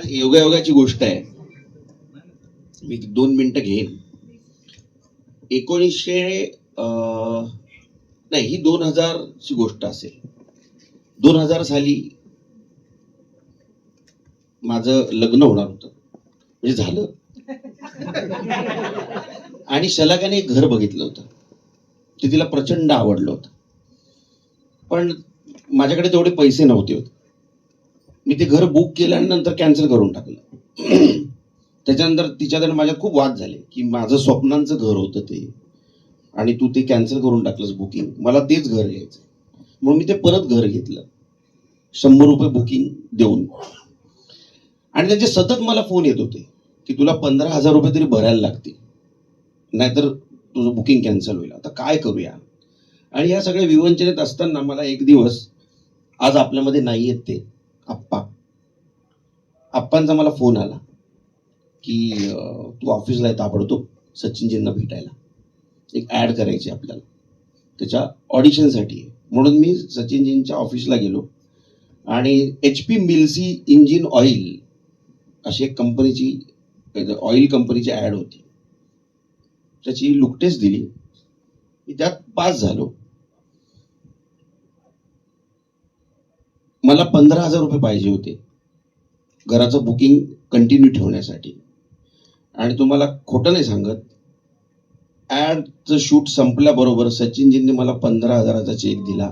आज योगायोगाची गोष्ट आहे. मी दोन मिनटं घेईन. एकोणीसशे नाही ही दोन हजारची गोष्ट असेल. दोन हजार साली माझं लग्न होणार होतं. म्हणजे झालं. आणि शलाकाने एक घर बघितलं होतं. ते तिला प्रचंड आवडलं होतं. पण माझ्याकडे तेवढे पैसे नव्हते होते. मी ते घर बुक केलं आणि नंतर कॅन्सल करून टाकलं. त्याच्यानंतर तिच्याकडे माझ्यात खूप वाद झाले की माझं स्वप्नांचं घर होतं ते आणि तू ते कॅन्सल करून टाकलंस बुकिंग मला तेच घर घ्यायचं म्हणून मी ते परत घर घेतलं. शंभर रुपये बुकिंग देऊन. आणि त्यांचे सतत मला फोन येत होते की तुला पंधरा हजार रुपये तरी भरायला लागतील. नाहीतर तुझं बुकिंग कॅन्सल होईल. आता काय करूया? आणि या सगळ्या विवंचनेत असताना मला एक दिवस आज आपल्यामध्ये नाही आहेत ते. पप्पांचा मला फोन आला की तू ऑफिसला आहे ताबडतोब सचिनजींना भेटायला. एक ॲड करायची आपल्याला. त्याच्या ऑडिशनसाठी म्हणून मी सचिनजींच्या ऑफिसला गेलो. आणि H P Milcy engine oil अशी एक कंपनीची ऑइल कंपनीची ॲड होती. त्याची लुकटेच दिली. मी त्यात पास झालो. मला पंधरा हजार रुपये पाहिजे होते. घराचं बुकिंग कंटिन्यू ठेवण्यासाठी. आणि तुम्हाला खोटं नाही सांगत. ॲडचं शूट संपल्याबरोबर सचिनजींनी मला पंधरा हजाराचा चेक दिला.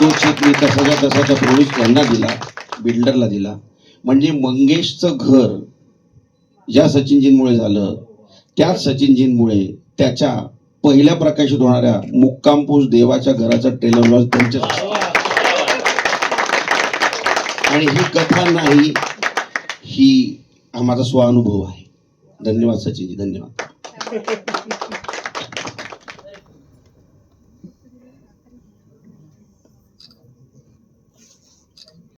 तो चेक मी तसाच्या तसा त्या प्रोड्यूस यांना दिला बिल्डरला दिला. म्हणजे मंगेशचं घर ज्या सचिनजींमुळे झालं. त्याच सचिनजींमुळे त्याच्या पहिल्या प्रकाशित होणाऱ्या मुक्कामपूस देवाच्या घराचा ट्रेलर लॉन्च त्यांच्या आणि ही कथा नाही ही हा माझा स्वानुभव आहे. धन्यवाद सचिनजी धन्यवाद.